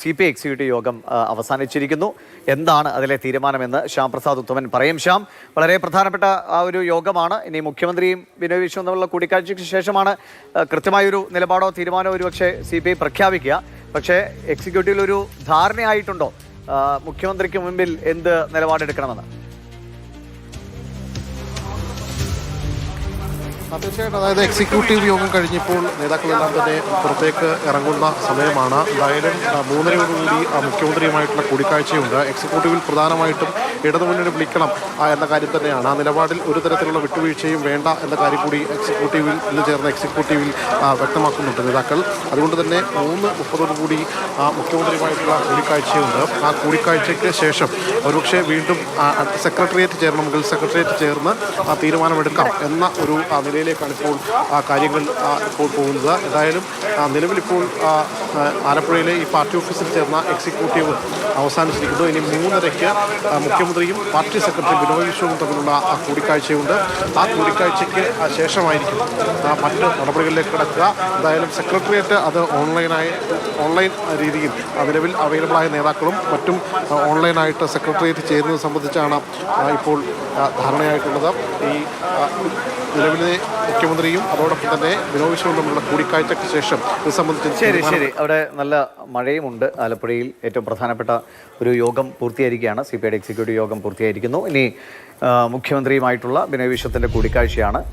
C P executive യോഗം അവസാനിച്ചിരിക്കുന്നു. എന്താണ് അതിലെ തീരുമാനമെന്ന് ശ്യാം പ്രസാദ് ഉത്തമൻ പറയും. ശ്യാം വളരെ പ്രധാനപ്പെട്ട ആ ഒരു യോഗമാണ്. ഇനി മുഖ്യമന്ത്രിയും ബിനോയ് വിശ്വം തമ്മിലുള്ള കൂടിക്കാഴ്ചയ്ക്ക് ശേഷമാണ് കൃത്യമായൊരു നിലപാടോ തീരുമാനമോ ഒരു പക്ഷേ സി പി ഐ പ്രഖ്യാപിക്കുക. പക്ഷേ എക്സിക്യൂട്ടീവിൽ ഒരു ധാരണയായിട്ടുണ്ടോ? മുഖ്യമന്ത്രിക്ക് മുമ്പിൽ എന്ത് നിലപാടെടുക്കണമെന്ന്? തീർച്ചയായിട്ടും. അതായത് എക്സിക്യൂട്ടീവ് യോഗം കഴിഞ്ഞപ്പോൾ നേതാക്കളെല്ലാം തന്നെ പുറത്തേക്ക് ഇറങ്ങുന്ന സമയമാണ്. എന്തായാലും മൂന്നരയോടുകൂടി മുഖ്യമന്ത്രിയുമായിട്ടുള്ള കൂടിക്കാഴ്ചയുണ്ട്. എക്സിക്യൂട്ടീവിൽ പ്രധാനമായിട്ടും ഇടതുമുന്നണി വിളിക്കണം എന്ന കാര്യം തന്നെയാണ്. ആ നിലപാടിൽ ഒരു തരത്തിലുള്ള വിട്ടുവീഴ്ചയും വേണ്ട എന്ന കാര്യം കൂടി എക്സിക്യൂട്ടീവിൽ ഇന്ന് ചേർന്ന എക്സിക്യൂട്ടീവിൽ വ്യക്തമാക്കുന്നുണ്ട് നേതാക്കൾ. അതുകൊണ്ട് തന്നെ മൂന്ന് മുപ്പതോടുകൂടി ആ, മുഖ്യമന്ത്രിയുമായിട്ടുള്ള കൂടിക്കാഴ്ചയുണ്ട്. ആ കൂടിക്കാഴ്ചയ്ക്ക് ശേഷം ഒരുപക്ഷെ വീണ്ടും സെക്രട്ടേറിയറ്റ് ചേരണമെങ്കിൽ സെക്രട്ടേറിയറ്റ് ചേർന്ന് തീരുമാനമെടുക്കാം എന്ന ഒരു നിലയിലേക്കാണ് ഇപ്പോൾ ആ, കാര്യങ്ങൾ ഇപ്പോൾ പോകുന്നത്. എന്തായാലും ആ, നിലവിലിപ്പോൾ ആലപ്പുഴയിലെ ഈ പാർട്ടി ഓഫീസിൽ ചേർന്ന എക്സിക്യൂട്ടീവ് അവസാനിച്ചിരിക്കുന്നു. ഇനി മൂന്നരയ്ക്ക് ആ, മുഖ്യമന്ത്രിയും പാർട്ടി സെക്രട്ടറി ബിനോയ് വിശ്വവും തമ്മിലുള്ള ആ കൂടിക്കാഴ്ചയുണ്ട്. ആ കൂടിക്കാഴ്ചയ്ക്ക് ശേഷമായിരിക്കും മറ്റ് നടപടികളിലേക്ക് കടക്കുക. എന്തായാലും സെക്രട്ടേറിയറ്റ് അത് ഓൺലൈനായി ഓൺലൈൻ രീതിയിൽ നിലവിൽ അവൈലബിളായ നേതാക്കളും മറ്റും ഓൺലൈനായിട്ട് സെക്രട്ടേറിയറ്റ് ചേരുന്നത് സംബന്ധിച്ചാണ് ഇപ്പോൾ ധാരണയായിട്ടുള്ളത് ഈ നിലവിലെ മുഖ്യമന്ത്രിയും അതോടൊപ്പം തന്നെ വിശ്വവും തമ്മിലുള്ള കൂടിക്കാഴ്ചയ്ക്ക് ശേഷം ഇത് സംബന്ധിച്ച് ശരി ശരി. അവിടെ നല്ല മഴയുമുണ്ട്. ആലപ്പുഴയിൽ ഏറ്റവും പ്രധാനപ്പെട്ട ഒരു യോഗം പൂർത്തിയായിരിക്കുകയാണ്. സി പി ഐയുടെ എക്സിക്യൂട്ടീവ് യോഗം പൂർത്തിയായിരിക്കുന്നു. ഇനി മുഖ്യമന്ത്രിയുമായിട്ടുള്ള ബിനോയ് വിശ്വത്തിന്റെ കൂടിക്കാഴ്ചയാണ്.